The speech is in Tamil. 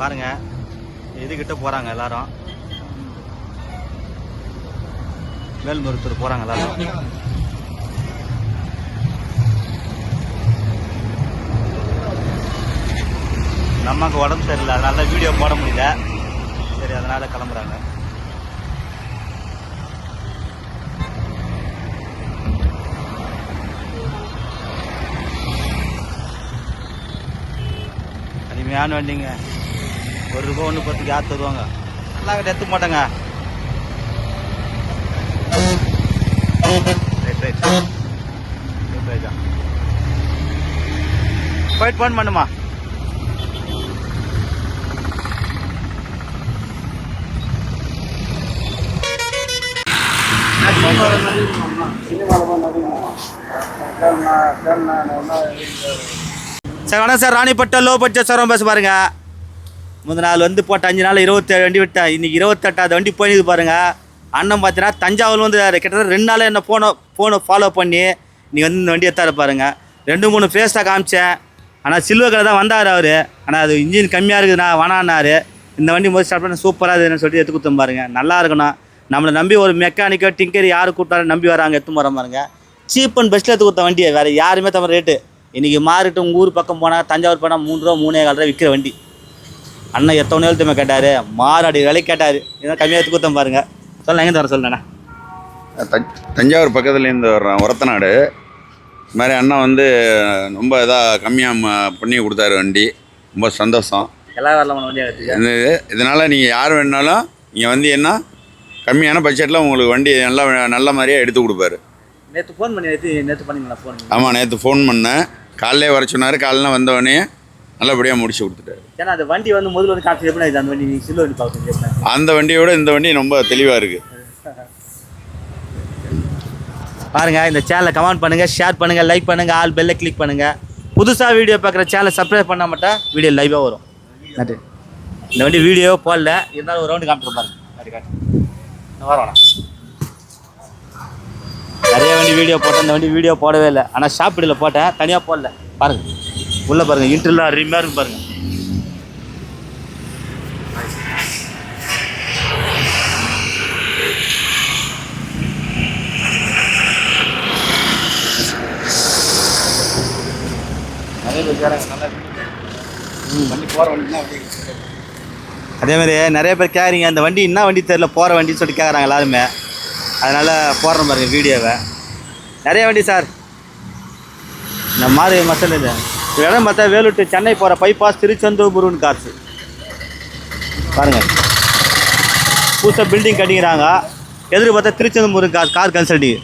பாருங்க. இதுகிட்ட போறாங்க எல்லாரும்? மேல்மருத்தூர் போறாங்க எல்லாரும். நமக்கு உடம்பு சரியில்லை அதனால வீடியோ போட முடியல. சரி அதனால கிளம்புறாங்க. அருமையான வண்டிங்க. ஒரு ரூபா ஒன்று பத்துக்கு யார் தருவாங்க? நல்லா கிட்ட எடுத்து மாட்டேங்க. Right right. போயிட்டு ஃபோன் பண்ணுமா? சார் வணக்கம் sir. Ranipattam low budget sir பேச பாருங்க. முந்தின நாள் வந்து போட்ட அஞ்சு நாள் இருபத்தேழு வண்டி விட்டேன் இன்றைக்கி இருபத்தெட்டாவது வண்டி போயிடுது பாருங்க. அண்ணன் பார்த்தீங்கன்னா தஞ்சாவூர் வந்து கிட்டத்தட்ட ரெண்டு நாள் என்ன ஃபோனை ஃபோனை ஃபாலோ பண்ணி நீ வந்து இந்த வண்டி எடுத்தாரு பாருங்க. ரெண்டு மூணு ஃபேஸாக காமிச்சேன். ஆனால் சில்வர் தான் வந்தார் அவர். ஆனால் அது இன்ஜின் கம்மியாக இருக்குதுண்ணா வேணான்னாரு இந்த வண்டி முதல் ஸ்டார்ட் பண்ண சூப்பராக இருக்குதுன்னு சொல்லிட்டு எடுத்து கொடுத்தோம் பாருங்க. நல்லா இருக்கணும். நம்மளை நம்பி ஒரு மெக்கானிக்கோ டிங்கர் யார் கூப்பிட்டாலும் நம்பி வராங்க எடுத்து வர பாருங்க. சீப் அண்ட் பெஸ்ட்டில் எடுத்து கொடுத்த வண்டியை. வேறு யாருமே தவிர ரேட்டு இன்றைக்கி மாறிட்டு உங்கள் ஊர் பக்கம் போனால் தஞ்சாவூர் போனால் மூணு ரூபா மூணே கால் ரூபா விற்கிற வண்டி. அண்ணன் எத்தனை எழுத்துமே கேட்டார்? மாறாடி விலை கேட்டார். இதான் கம்மியாக எடுத்து கொடுத்தேன் பாருங்க. சொல்ல எங்கே தர சொல்லுண்ணா? தஞ்- தஞ்சாவூர் பக்கத்துலேருந்து வர்றேன் ஒரத்தநாடு. இது மாதிரி அண்ணா வந்து ரொம்ப இதாக கம்மியாக பண்ணி கொடுத்தாரு வண்டி. ரொம்ப சந்தோஷம். எல்லா வரலாம் இதனால் நீங்கள் யார் வேணாலும் நீங்கள் வந்து என்ன கம்மியான பட்ஜெட்டில் உங்களுக்கு வண்டி நல்லா நல்ல மாதிரியாக எடுத்து கொடுப்பாரு. நேற்று ஃபோன் பண்ணி நேற்று நேற்று பண்ணிங்களா ஃபோன் ஆமாம் நேற்று ஃபோன் பண்ணேன். காலையிலே வர சொன்னார். காலைல வந்தவொடனே நல்லபடியாக முடிச்சு கொடுத்துட்டாரு. ஏன்னா அந்த வண்டி வந்து முதல்ல வந்து காப்பி எப்படி அந்த வண்டி நீ சில்வர் வண்டி பார்க்க எப்படி அந்த வண்டியோட இந்த வண்டி ரொம்ப தெளிவாக இருக்குது பாருங்க இந்த சேனலை கமெண்ட் பண்ணுங்க ஷேர் பண்ணுங்க லைக் பண்ணுங்க ஆல் பெல்லை கிளிக் பண்ணுங்க. புதுசாக வீடியோ பார்க்குற சேனலை சப்ஸ்கிரைப் பண்ணால் மட்டும் வீடியோ லைவாக வரும். நன்றி. இந்த வண்டி வீடியோ போடல இருந்தாலும் ஒரு ரவுண்டு காமிட்டு பாருங்க. அப்படி காட்டு. நான் வரேண்ணா நிறைய வண்டி வீடியோ போட்டேன். இந்த வண்டி வீடியோ போடவே இல்லை. ஆனால் ஷாப்பிடில் போட்டேன். தனியாக போடல. பாருங்க. உள்ள பாருங்க இன்டர்லாம் அருமையாக இருக்கு பாருங்க. நிறைய பேர் கேட்குறாங்க நல்லா வண்டி போகிற வண்டி அதே மாதிரி நிறைய பேர் கேட்குறீங்க அந்த வண்டி என்ன வண்டி தெரில போகிற வண்டின்னு சொல்லிட்டு கேட்குறாங்க எல்லாருமே. அதனால் போடுறோம் பாருங்க வீடியோவை நிறைய வண்டி சார். இந்த மாதிரி மசாலா இது. இடம் பார்த்தா வேலூர் சென்னை போகிற பைபாஸ் திருச்செந்தூர் காசு. பாருங்கள் புதுசாக பில்டிங் கட்டிக்கிறாங்க. எதிர்பார்த்தா பார்த்தா திருச்செந்தூர் கார் கார் கன்சல்டிங்